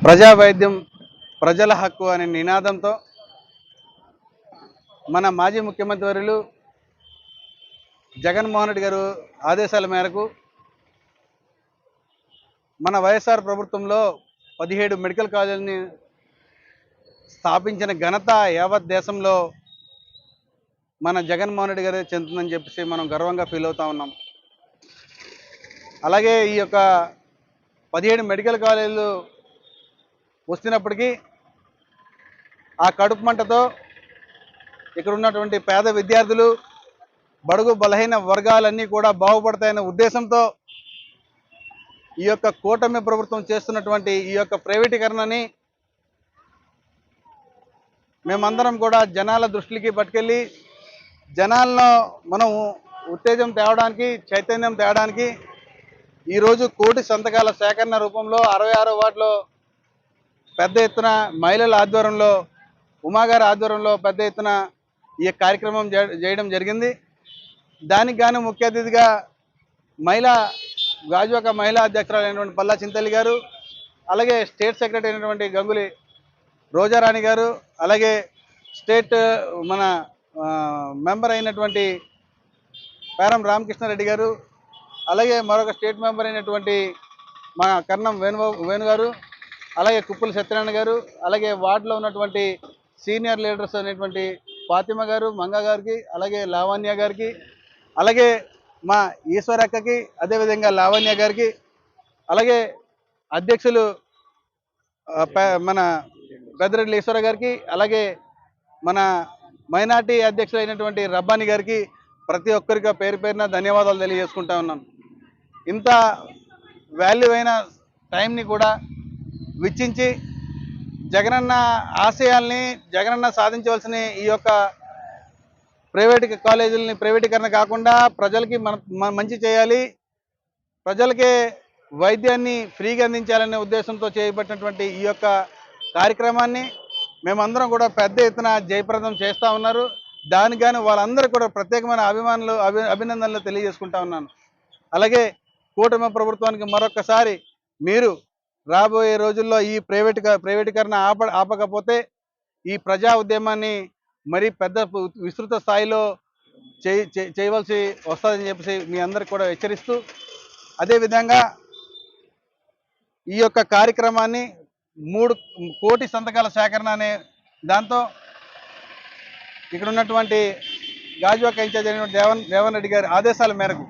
ప్రజా వైద్యం ప్రజల హక్కు అనే నినాదంతో మన మాజీ ముఖ్యమంత్రి వర్యులు జగన్మోహన్ రెడ్డి గారు ఆదేశాల మేరకు మన వైఎస్ఆర్ ప్రభుత్వంలో పదిహేడు మెడికల్ కాలేజీని స్థాపించిన ఘనత యావత్ దేశంలో మన జగన్మోహన్ రెడ్డి గారే చెందుతుందని చెప్పేసి మనం గర్వంగా ఫీల్ అవుతా ఉన్నాం. అలాగే ఈ యొక్క పదిహేడు మెడికల్ కాలేజీలు వస్తున్నప్పటికీ ఆ కడుపు మంటతో ఇక్కడ ఉన్నటువంటి పేద విద్యార్థులు బడుగు బలహీన వర్గాలన్నీ కూడా బాగుపడతాయనే ఉద్దేశంతో ఈ యొక్క కూటమి ప్రభుత్వం చేస్తున్నటువంటి ఈ యొక్క ప్రైవేటీకరణని మేమందరం కూడా జనాల దృష్టికి పట్టుకెళ్ళి జనాల్లో మనం ఉత్తేజం తేవడానికి చైతన్యం తేవడానికి ఈరోజు కోటి సంతకాల సేకరణ రూపంలో అరవై ఆరో వార్డులో పెద్ద ఎత్తున మహిళల ఆధ్వర్యంలో ఉమాగారి ఆధ్వర్యంలో పెద్ద ఎత్తున ఈ కార్యక్రమం చేయడం జరిగింది. దానికి గాను ముఖ్య అతిథిగా మహిళా గాజువాక మహిళా అధ్యక్షురాలైనటువంటి పల్లా చింతల్లి గారు అలాగే స్టేట్ సెక్రటరీ అయినటువంటి గంగులి రోజారాణి గారు అలాగే స్టేట్ మన మెంబర్ అయినటువంటి పేరం రామకృష్ణారెడ్డి గారు అలాగే మరొక స్టేట్ మెంబర్ అయినటువంటి మా కర్ణం వేణు వేణు గారు అలాగే కుప్పుల సత్యనారాయణ గారు అలాగే వార్డులో ఉన్నటువంటి సీనియర్ లీడర్స్ అనేటువంటి ఫాతిమ గారు మంగ గారికి అలాగే లావణ్య గారికి అలాగే మా ఈశ్వరక్కకి అదేవిధంగా లావణ్య గారికి అలాగే అధ్యక్షులు మన పెద్దరెడ్డి ఈశ్వర గారికి అలాగే మన మైనార్టీ అధ్యక్షులు అయినటువంటి రబ్బాని గారికి ప్రతి ఒక్కరికి పేరు పేరున ధన్యవాదాలు తెలియజేసుకుంటా ఉన్నాను. ఇంత వాల్యూ అయిన టైంని కూడా వెచ్చించి జగనన్న ఆశయాల్ని జగనన్న సాధించవలసిన ఈ యొక్క ప్రైవేట్ కాలేజీలని ప్రైవేటీకరణ కాకుండా ప్రజలకి మన మంచి చేయాలి. ప్రజలకే వైద్యాన్ని ఫ్రీగా అందించాలనే ఉద్దేశంతో చేపట్టినటువంటి ఈ యొక్క కార్యక్రమాన్ని మేమందరం కూడా పెద్ద ఎత్తున జయప్రదం చేస్తూ ఉన్నారు. దానికి వాళ్ళందరూ కూడా ప్రత్యేకమైన అభిమానులు అభి అభినందనలు తెలియజేసుకుంటా ఉన్నాను. అలాగే కూటమి ప్రభుత్వానికి మరొకసారి మీరు రాబోయే రోజుల్లో ఈ ప్రైవేట్ ప్రైవేటీకరణ ఆప ఆపకపోతే ఈ ప్రజా ఉద్యమాన్ని మరి పెద్ద విస్తృత స్థాయిలో చే- చేయవలసి వస్తుందని చెప్పేసి మీ అందరికి కూడా హెచ్చరిస్తూ అదేవిధంగా ఈ యొక్క కార్యక్రమాన్ని మూడు కోటి సంతకాల సేకరణ అనే దాంతో ఇక్కడ ఉన్నటువంటి గాజువాక ఇన్ఛార్జ్ అయినటువంటి దేవన్ దేవన్ రెడ్డి గారి ఆదేశాల మేరకు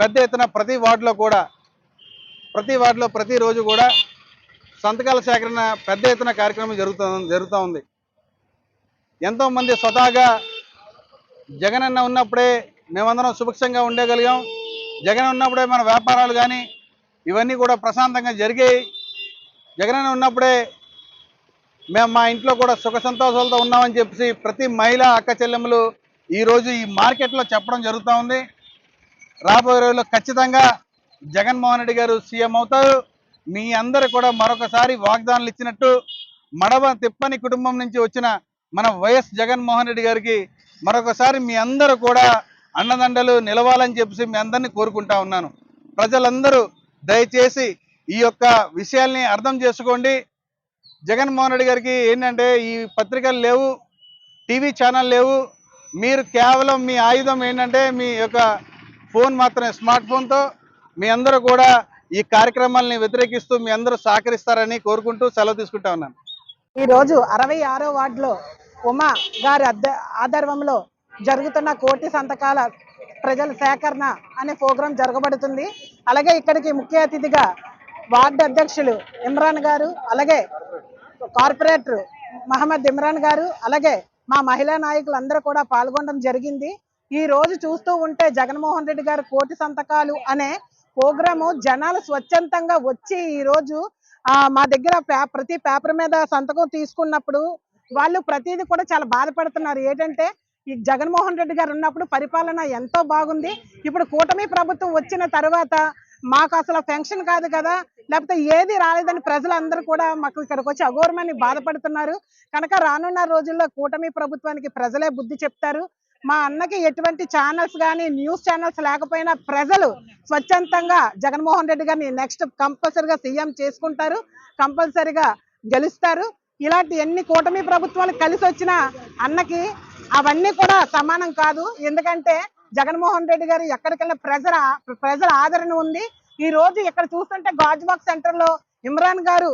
పెద్ద ఎత్తున ప్రతి వార్డులో కూడా ప్రతి వార్డులో ప్రతిరోజు కూడా సంతకాల సేకరణ పెద్ద ఎత్తున కార్యక్రమం జరుగుతూ జరుగుతూ ఉంది. ఎంతోమంది స్వతహాగా జగనన్న ఉన్నప్పుడే మేమందరం సుభిక్షంగా ఉండగలిగాం. జగన్ ఉన్నప్పుడే మన వ్యాపారాలు కానీ ఇవన్నీ కూడా ప్రశాంతంగా జరిగాయి. జగనన్న ఉన్నప్పుడే మేము మా ఇంట్లో కూడా సుఖ సంతోషాలతో ఉన్నామని చెప్పేసి ప్రతి మహిళ అక్క చెల్లెములు ఈరోజు ఈ మార్కెట్లో చెప్పడం జరుగుతూ ఉంది. రాబోయే రోజుల్లో ఖచ్చితంగా జగన్మోహన్ రెడ్డి గారు సీఎం అవుతారు. మీ అందరు కూడా మరొకసారి వాగ్దానాలు ఇచ్చినట్టు మడవ తిప్పని కుటుంబం నుంచి వచ్చిన మన వైఎస్ జగన్మోహన్ రెడ్డి గారికి మరొకసారి మీ అందరూ కూడా అండదండలు నిలవాలని చెప్పేసి మీ అందరినీ కోరుకుంటా ఉన్నాను. ప్రజలందరూ దయచేసి ఈ యొక్క విషయాల్ని అర్థం చేసుకోండి. జగన్మోహన్ రెడ్డి గారికి ఏంటంటే ఈ పత్రికలు లేవు టీవీ ఛానల్ లేవు. మీరు కేవలం మీ ఆయుధం ఏంటంటే మీ యొక్క ఫోన్ మాత్రమే స్మార్ట్ ఫోన్తో మీ అందరూ కూడా ఈ కార్యక్రమాలని వ్యతిరేకిస్తూ మీ అందరూ సహకరిస్తారని కోరుకుంటూ సెలవు తీసుకుంటా ఉన్నాను. ఈ రోజు అరవై ఆరో వార్డులో ఉమా గారి ఆధర్వంలో జరుగుతున్న కోటి సంతకాల ప్రజల సేకరణ అనే ప్రోగ్రాం జరగబడుతుంది. అలాగే ఇక్కడికి ముఖ్య అతిథిగా వార్డు అధ్యక్షులు ఇమ్రాన్ గారు అలాగే కార్పొరేటర్ మహమ్మద్ ఇమ్రాన్ గారు అలాగే మా మహిళా నాయకులు కూడా పాల్గొనడం జరిగింది. ఈ రోజు చూస్తూ ఉంటే జగన్మోహన్ రెడ్డి గారు కోటి సంతకాలు అనే ప్రోగ్రాము జనాలు స్వచ్ఛందంగా వచ్చి ఈ రోజు ఆ మా దగ్గర ప్రతి పేపర్ మీద సంతకం తీసుకున్నప్పుడు వాళ్ళు ప్రతిదీ కూడా చాలా బాధపడుతున్నారు. ఏంటంటే ఈ జగన్మోహన్ రెడ్డి గారు ఉన్నప్పుడు పరిపాలన ఎంతో బాగుంది. ఇప్పుడు కూటమి ప్రభుత్వం వచ్చిన తర్వాత మాకు అసలు పెన్షన్ కాదు కదా లేకపోతే ఏది రాలేదని ప్రజలందరూ కూడా మాకు ఇక్కడికి వచ్చి అఘోరమని బాధపడుతున్నారు. కనుక రానున్న రోజుల్లో కూటమి ప్రభుత్వానికి ప్రజలే బుద్ధి చెప్తారు. మా అన్నకి ఎటువంటి ఛానల్స్ కానీ న్యూస్ ఛానల్స్ లేకపోయినా ప్రజలు స్వచ్ఛందంగా జగన్మోహన్ రెడ్డి గారిని నెక్స్ట్ కంపల్సరిగా సీఎం చేసుకుంటారు కంపల్సరిగా గెలుస్తారు. ఇలాంటి ఎన్ని కూటమి ప్రభుత్వాలు కలిసి వచ్చిన అన్నకి అవన్నీ కూడా సమానం కాదు. ఎందుకంటే జగన్మోహన్ రెడ్డి గారు ఎక్కడికెళ్ళిన ప్రజల ప్రజల ఆదరణ ఉంది. ఈ రోజు ఇక్కడ చూస్తుంటే గాజుబాగ్ సెంటర్లో ఇమ్రాన్ గారు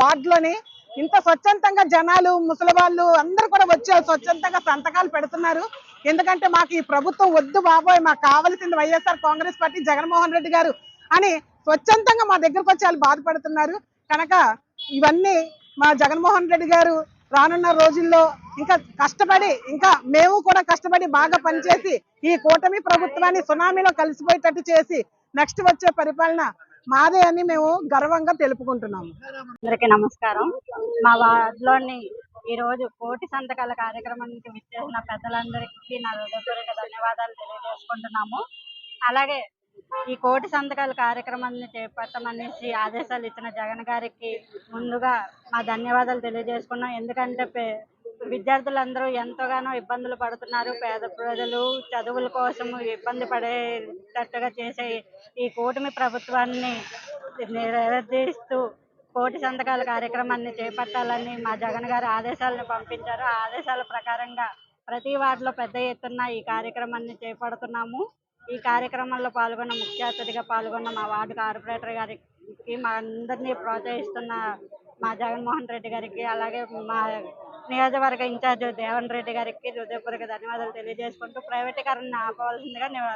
వార్డులోని ఇంత స్వచ్ఛందంగా జనాలు ముసలి వాళ్ళు అందరూ కూడా వచ్చి స్వచ్ఛందంగా సంతకాలు పెడుతున్నారు. ఎందుకంటే మాకు ఈ ప్రభుత్వం వద్దు బాబోయ్ మాకు కావలసింది YSR Congress party Jaganmohan Reddy garu అని స్వచ్ఛందంగా మా దగ్గరకు వచ్చి వాళ్ళు బాధపడుతున్నారు. కనుక ఇవన్నీ మా జగన్మోహన్ రెడ్డి గారు రానున్న రోజుల్లో ఇంకా కష్టపడి ఇంకా మేము కూడా కష్టపడి బాగా పనిచేసి ఈ కూటమి ప్రభుత్వాన్ని సునామీలో కలిసిపోయేటట్టు చేసి నెక్స్ట్ వచ్చే పరిపాలన మాదే అని మేము గర్వంగా తెలుపుకుంటున్నాము. అందరికీ నమస్కారం. మా వార్డులోని ఈ రోజు కోటి సంతకాల కార్యక్రమానికి విచ్చేసిన పెద్దలందరికీ నా హృదయపూర్వక ధన్యవాదాలు తెలియజేసుకుంటున్నాము. అలాగే ఈ కోటి సంతకాల కార్యక్రమాన్ని చేపట్టమనేసి ఆదేశాలు ఇచ్చిన జగన్ గారికి ముందుగా మా ధన్యవాదాలు తెలియజేసుకున్నాం. ఎందుకంటే పే- విద్యార్థులందరూ ఎంతగానో ఇబ్బందులు పడుతున్నారు. పేద ప్రజలు చదువుల కోసం ఇబ్బంది పడేటట్టుగా చేసే ఈ కూటమి ప్రభుత్వాన్ని నిలదీస్తూ కోటి సంతకాల కార్యక్రమాన్ని చేపట్టాలని మా జగన్ గారు ఆదేశాలను పంపించారు. ఆ ఆదేశాల ప్రకారంగా ప్రతి వార్డులో పెద్ద ఎత్తున ఈ కార్యక్రమాన్ని చేపడుతున్నాము. ఈ కార్యక్రమంలో పాల్గొన్న ముఖ్య అతిథిగా పాల్గొన్న మా వార్డు కార్పొరేటర్ గారికి మా అందరినీ ప్రోత్సహిస్తున్న మా జగన్మోహన్ రెడ్డి గారికి అలాగే మా నియోజకవర్గ ఇన్ఛార్జ్ దేవన్ రెడ్డి గారికి హృదయపూర్వక ధన్యవాదాలు తెలియజేసుకుంటూ ప్రైవేటీకరణ ఆపవలసిందిగా నివ-